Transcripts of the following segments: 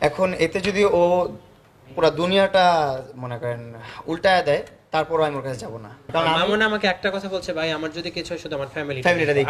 এখন এতে যদি ও পুরা দুনিয়াটা মনে করেন উল্টায় দেয় তারপরও আমি ওর কাছে যাব না। কারণ মামুন আমাকে একটা কথা বলছে ভাই আমার যদি কিছু হয় শুধু আমার ফ্যামিলি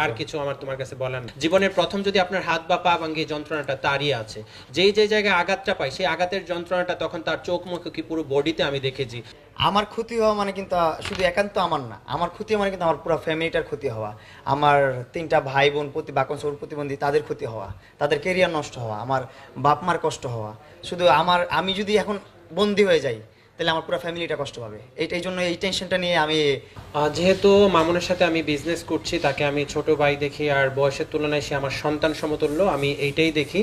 আর কিছু আমার তোমার কাছে বলার নেই। জীবনের প্রথম যদি আপনার হাত বা পা ভাঙ্গি যন্ত্রণাটা তারই আছে। যেই যে জায়গায় আঘাতটা পাই সেই আঘাতের যন্ত্রণাটা তখন তার চোখ মুখ কি পুরো বডিতে আমি দেখেছি। আমার ক্ষতি হওয়া মানে কিন্তু শুধু একান্ত আমার না আমার ক্ষতি মানে কিন্তু আমার পুরো ফ্যামিলিটার ক্ষতি হওয়া। আমার তিনটা ভাই বোন প্রতি বাকনসর প্রতিবন্ধী তাদের ক্ষতি হওয়া। তাদের কেরিয়ার নষ্ট হওয়া আমার বাপ মার কষ্ট হওয়া। শুধু আমার আমি যদি এখন বন্দি হয়ে যাই তাহলে আমার পুরো ফ্যামিলিটা কষ্ট পাবে। এই জন্য এই টেনশনটা নিয়ে আমি যেহেতু মামুনের সাথে আমি বিজনেস করছি, তাকে আমি ছোট ভাই দেখি আর বয়সের তুলনায় সে আমার সন্তান সমতুল্য, আমি এইটাই দেখি।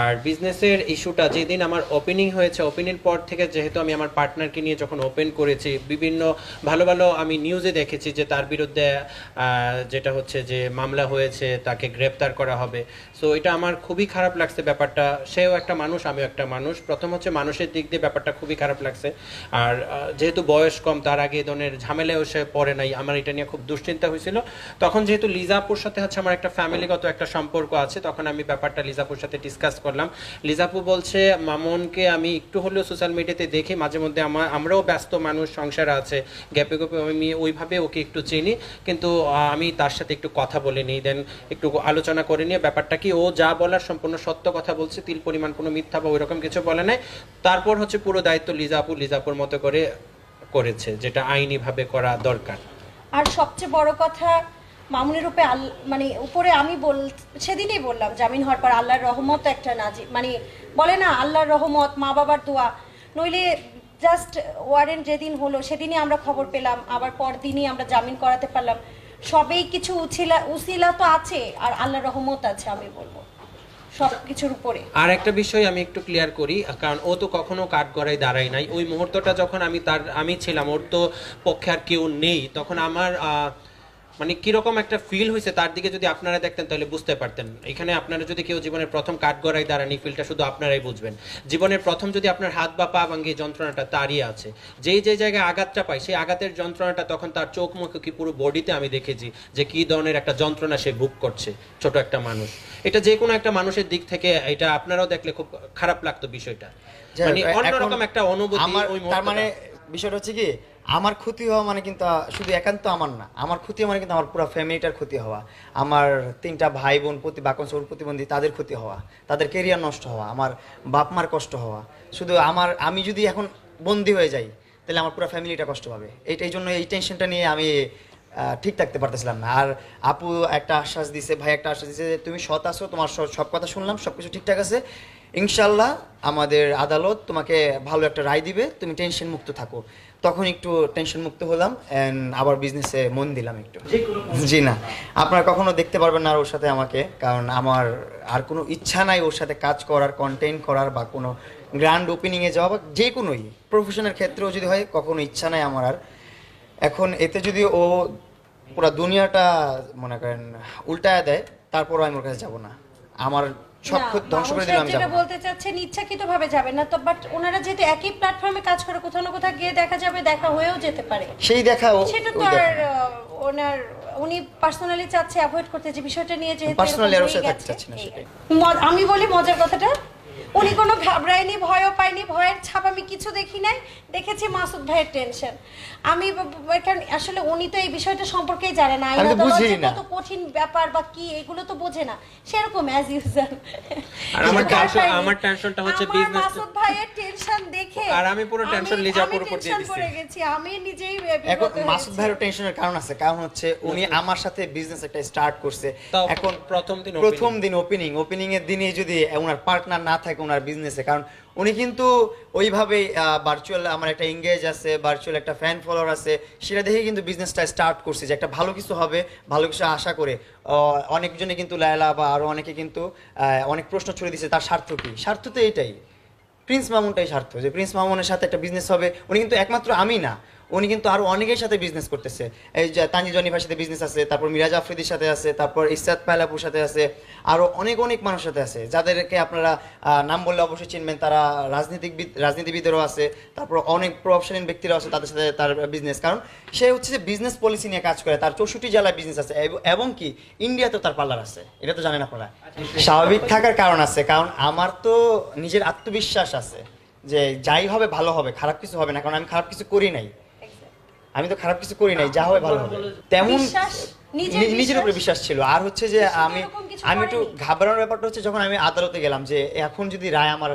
আর বিজনেসের ইস্যুটা যেদিন আমার ওপেনিং হয়েছে ওপেনিং পর থেকে যেহেতু আমি আমার পার্টনারকে নিয়ে যখন ওপেন করেছি, বিভিন্ন ভালো ভালো আমি নিউজে দেখেছি যে তার বিরুদ্ধে যেটা হচ্ছে যে মামলা হয়েছে, তাকে গ্রেপ্তার করা হবে। সো এটা আমার খুবই খারাপ লাগছে ব্যাপারটা। সেও একটা মানুষ, আমিও একটা মানুষ। প্রথম হচ্ছে মানুষের দিক দিয়ে ব্যাপারটা খুবই খারাপ লাগছে। আর যেহেতু বয়স কম, তার আগে ধরনের ঝামেলাও সে পড়ে নাই। আমার এটা নিয়ে খুব দুশ্চিন্তা হয়েছিল। তখন যেহেতু লিজাপুর সাথে হচ্ছে আমার একটা ফ্যামিলিগত একটা সম্পর্ক আছে, তখন আমি ব্যাপারটা লিজাপুর সাথে ডিসকাস করলাম। লিজাপু বলছে, মামুনকে আমি একটু হলেও সোশ্যাল মিডিয়াতে দেখি। মাঝে মধ্যে আমার আমরাও ব্যস্ত মানুষ, সংসার আছে। গ্যাপে গ্যাপে আমি ওইভাবে ওকে একটু চিনি। কিন্তু আমি তার সাথে একটু কথা বলে নিই। দেন একটু আলোচনা করে নিয়ে ব্যাপারটা কি, ও যা বলার সম্পূর্ণ সত্য কথা বলছে। তিল পরিমাণ কোনো মিথ্যা বা ওইরকম কিছু বলে নাই। তারপর হচ্ছে পুরো দায়িত্ব লিজাপু লিজাপুর মতো করে করেছে, যেটা আইনিভাবে করা দরকার। আর সবচেয়ে বড় কথা, মামুনের উপরে মানে উপরে আমি বল, সেদিনই বললাম, জামিন হওয়ার পর আল্লাহর রহমত একটা নাজি মানে বলে না, আল্লাহর রহমত মা বাবার দোয়া। নইলে জাস্ট ওয়ারেন্ট যেদিন হলো, সেদিনই আমরা খবর পেলাম, আবার পরদিনই আমরা জামিন করাতে পারলাম। সবেই কিছু উছিলা, উসিলা তো আছে, আর আল্লাহর রহমত আছে, আমি বলব। সব কিছুর উপরে। আর একটা বিষয় আমি একটু ক্লিয়ার করি, কারণ ও তো কখনো কাঠ গড়াই দাঁড়ায় নাই। ওই মুহূর্তটা যখন আমি তার, আমি ছিলাম, ওর তো পক্ষে আর কেউ নেই। তখন আমার মানে কীরকম একটা ফিল হয়েছে তার দিকে যদি আপনারা দেখতেন তাহলে বুঝতে পারতেন। এখানে আপনারা যদি কেউ জীবনের প্রথম কাঠ গড়াই দাঁড়ান এই ফিলটা শুধু আপনারাই বুঝবেন। জীবনের প্রথম যদি আপনার হাত বা পা ভাঙ্গি যন্ত্রণাটা তারই আছে। যেই যে জায়গায় আঘাতটা পাই সেই আঘাতের যন্ত্রণাটা তখন তার চোখ মুখ কি পুরো বডিতে আমি দেখেছি যে কি ধরনের একটা যন্ত্রণা সে ভোগ করছে ছোট একটা মানুষ। এটা যে কোনো একটা মানুষের দিক থেকে এটা আপনারাও দেখলে খুব খারাপ লাগতো বিষয়টা। মানে অন্যরকম একটা অনুভূতি ওই তার মানে বিষয়টা হচ্ছে কি আমার ক্ষতি হওয়া মানে কিন্তু, শুধু একান্ত আমার না, আমার ক্ষতি মানে কিন্তু আমার পুরো ফ্যামিলিটার ক্ষতি হওয়া, আমার তিনটা ভাই বোন প্রতি বাকনসর প্রতিবন্ধী তাদের ক্ষতি হওয়া, তাদের কেরিয়ার নষ্ট হওয়া, আমার বাপ মার কষ্ট হওয়া, শুধু আমার, আমি যদি এখন বন্দি হয়ে যাই, তাহলে আমার পুরো ফ্যামিলিটা কষ্ট পাবে। এইটা, এই জন্য এই টেনশনটা নিয়ে আমি ঠিক থাকতে পারতেছিলাম না। আর আপু একটা আশ্বাস দিছে, ভাই একটা আশ্বাস দিছে যে, তুমি সৎ আছো, তোমার সব কথা শুনলাম সব কিছু ঠিকঠাক আছে। ইনশাল্লাহ আমাদের আদালত তোমাকে ভালো একটা রায় দিবে, তুমি টেনশন মুক্ত থাকো। তখন একটু টেনশন মুক্ত হলাম অ্যান্ড আবার বিজনেসে মন দিলাম একটু। জি না। আপনারা কখনো দেখতে পারবেন না আর ওর সাথে আমাকে কারণ আমার আর কোনো ইচ্ছা নাই ওর সাথে কাজ করার কন্টেন্ট করার বা কোনো গ্র্যান্ড ওপেনিংয়ে যাওয়া বা যে কোনোই। প্রফেশনের ক্ষেত্রেও যদি হয় কখনো ইচ্ছা নাই আমার আর। এখন এতে যদি ও পুরো দুনিয়াটা মনে করেন উল্টায় দেয় তারপরও আমি ওর কাছে যাব না। আমার সব ধ্বংস করে দিলাম যেটা বলতে চাচ্ছেন ইচ্ছাকৃত ভাবে যাবেন না তো বাট ওনারা যেহেতু একই প্ল্যাটফর্মে কাজ করে কোথাও না কোথাও গিয়ে দেখা যাবে দেখা হয়েও যেতে পারে। সেই দেখা সেটা তো আর ওনার উনি পার্সোনালি চাচ্ছে অ্যাভয়েড করতে যে বিষয়টা নিয়ে যেহেতু Personally আর সাথে থাকতে চাচ্ছি না সেটাই। আমি বলি মজার কথাটা উনি কোনো ঘাবড়ায়নি ভয়ও পায়নি ভয়ের ছাপ আমি কিছু দেখি নাই। দেখেছি মাসুদ ভাইয়ের টেনশন আমি কারণ আসলে উনি তো এই বিষয়টা সম্পর্কেই জানে না। আইন আদালত। কত কঠিন ব্যাপার বা কি এগুলো তো বোঝে না। সেরকম অ্যাজ ইউজাল আর আমার tension- আমার tensionটা হচ্ছে business- মাসুদ ভাইয়ের টেনশন দেখে আর আমি পুরো tension আমি- লিজাপুর উপর দিয়ে দিছি। পড়ে গেছি। আমি নিজেই এখন মাসুদ হয়েছি। ভাইয়ের টেনশনের কারণ আছে। কারণ হচ্ছে উনি আমার সাথে বিজনেস একটা স্টার্ট করছে। এখন প্রথম দিন প্রথম দিন ওপেনিং ওপেনিং এর দিনে যদি ওনার পার্টনার না থাকে ওনার বিজনেসে কারণ উনি কিন্তু ওইভাবেই ভার্চুয়াল আমার একটা এঙ্গেজ আছে ভার্চুয়াল একটা ফ্যান ফলোয়ার আছে, সেটা দেখে কিন্তু বিজনেসটা স্টার্ট করছে যে একটা ভালো কিছু হবে, ভালো কিছু আশা করে। অনেকজনে কিন্তু লায়লা বা আরও অনেকে কিন্তু অনেক প্রশ্ন ছুড়ে দিচ্ছে তার স্বার্থ কি? স্বার্থ তো এইটাই প্রিন্স মামুনটাই স্বার্থ যে প্রিন্স মামুনের সাথে একটা বিজনেস হবে। উনি কিন্তু একমাত্র আমি না। উনি কিন্তু আরও অনেকের সাথে বিজনেস করতেছে। এই যে তানজি জনিফার সাথে বিজনেস আছে তারপর মিরাজ আফ্রিদির সাথে আছে তারপর ইসাদ পায়লাপুর সাথে আছে আরও অনেক অনেক মানুষের সাথে আছে যাদেরকে আপনারা নাম বললে অবশ্যই চিনবেন। তারা রাজনীতিবিদ রাজনীতিবিদেরও আছে তারপর অনেক প্রভাবশালী ব্যক্তিরা আছে তাদের সাথে তার বিজনেস কারণ সে হচ্ছে যে বিজনেস পলিসি নিয়ে কাজ করে তার চৌষট্টি জেলায় বিজনেস আছে এবং কি ইন্ডিয়াতেও তার পার্লার আছে এটা তো জানেন আপনারা। স্বাভাবিক থাকার কারণ আছে কারণ আমার তো নিজের আত্মবিশ্বাস আছে যে যাই হবে ভালো হবে খারাপ কিছু হবে না কারণ আমি খারাপ কিছু করি নাই। আমি তো খারাপ কিছু করি নাই যা হবে ভালো হবে তেমন নিজের উপরে বিশ্বাস। ছিল আর হচ্ছে যে আমি আমি একটু। ঘাবড়ানোর ব্যাপারটা হচ্ছে যখন আমি আদালতে গেলাম যে এখন যদি রায় আমার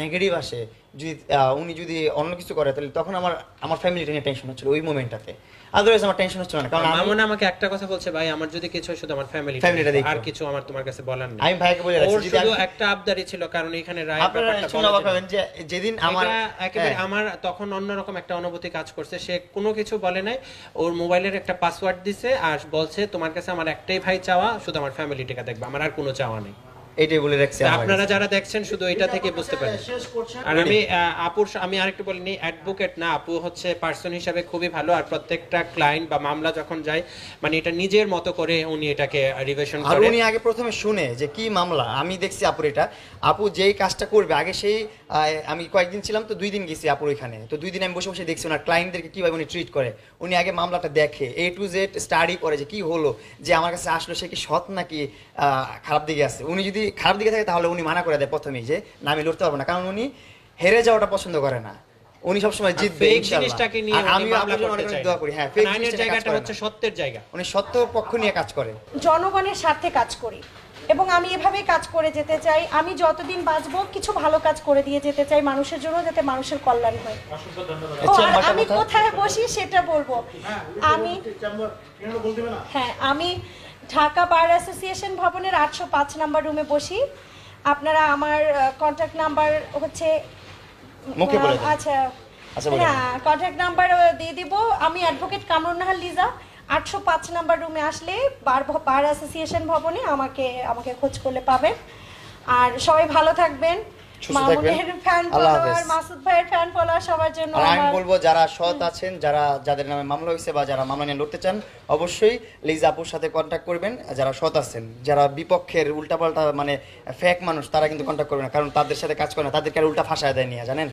নেগেটিভ আসে যদি উনি যদি অন্য কিছু করে তাহলে তখন আমার আমার ফ্যামিলিটা নিয়ে টেনশন হচ্ছিল ওই মোমেন্টটাতে আদারওয়াইজ আমার টেনশন হচ্ছিল না কারণ মামুন আমাকে একটা কথা বলছে ভাই আমার যদি কিছু হয় শুধু আমার ফ্যামিলি ফ্যামিলিটা দেখো। আর কিছু আমার তোমার কাছে বলার নেই। আমি ভাইকে বলে রাখছি যদি শুধু একটা আবদারি ছিল কারণ এখানে রায় আপনারা শুনে অবাক হবেন যে যেদিন আমার একেবারে হ্যাঁ। আমার তখন অন্যরকম একটা অনুভূতি কাজ করছে। সে কোনো কিছু বলে নাই ওর মোবাইলের একটা পাসওয়ার্ড দিছে আর বলছে তোমার কাছে আমার একটাই ভাই চাওয়া শুধু আমার ফ্যামিলিটাকে দেখবে আমার আর কোনো চাওয়া নেই। এইটাই বলে রাখছি আপনারা যারা দেখছেন শুধু এটা থেকে বুঝতে পারেন। আর আমি আপুর আমি আরেকটু বলিনি অ্যাডভোকেট না আপু হচ্ছে পার্সন হিসাবে খুবই ভালো আর প্রত্যেকটা ক্লায়েন্ট বা মামলা যখন যায় মানে এটা নিজের মতো করে উনি এটাকে রিভিশন আর করে। উনি আগে প্রথমে শুনে যে কি মামলা আমি দেখছি আপুর এটা। আপু যেই কাজটা করবে আগে সেই আমি কয়েকদিন ছিলাম তো দুই দিন গেছি আপুর এখানে তো দুই দিন আমি বসে বসে দেখছি ওনার ক্লায়েন্টদেরকে কীভাবে উনি ট্রিট করে। উনি আগে মামলাটা দেখে এ টু জেড স্টাডি করে যে কি হলো যে আমার কাছে আসলো সে কি সৎ নাকি খারাপ দিকে আছে। উনি যদি খারাপ দিকে থাকে তাহলে উনি মানা করে দেয় প্রথমেই যে না আমি লড়তে পারব না। কারণ উনি হেরে যাওয়াটা পছন্দ করে না। উনি সবসময় জিতবে জিনিসটাকে নিয়ে জন্য অনেক দোয়া করি। হ্যাঁ জায়গাটা হচ্ছে সত্যের জায়গা। উনি সত্য পক্ষ নিয়ে কাজ করে। জনগণের স্বার্থে কাজ করি। এবং আমি এভাবেই কাজ করে যেতে চাই। আমি যতদিন বাঁচবো কিছু ভালো কাজ করে দিয়ে যেতে চাই মানুষের জন্য যাতে মানুষের কল্যাণ হয়। ও, আর আমি কোথায়? বসি সেটা বলব। আমি হ্যাঁ আমি ঢাকা বার অ্যাসোসিয়েশন ভবনের আটশো পাঁচ নাম্বার রুমে বসি। আপনারা আমার কন্ট্যাক্ট নাম্বার হচ্ছে। আচ্ছা। আচ্ছা, হ্যাঁ কন্ট্যাক্ট নাম্বার দিয়ে দিব। আমি অ্যাডভোকেট কামরুন নাহার লিজা। আটশো পাঁচ নাম্বার রুমে আসলে বার বার অ্যাসোসিয়েশন ভবনে আমাকে আমাকে খোঁজ করলে পাবেন। আর সবাই ভালো থাকবেন। মামুনের ফ্যান ফলোয়ার মাসুদ ভাইয়ের ফ্যান ফলোয়ার সবার জন্য আমি বলব যারা সৎ আছেন যারা যাদের নামে মামলা হয়েছে বা যারা মামলা নিয়ে লড়তে চান অবশ্যই লিজ আপুর সাথে কন্ট্যাক্ট করবেন। যারা সৎ আছেন যারা বিপক্ষের উল্টাপাল্টা মানে ফেক মানুষ তারা কিন্তু কন্ট্যাক্ট করবেন না কারণ তাদের সাথে কাজ করে না তাদেরকে আর উল্টা ফাঁসায় দেয় নিয়ে জানেন?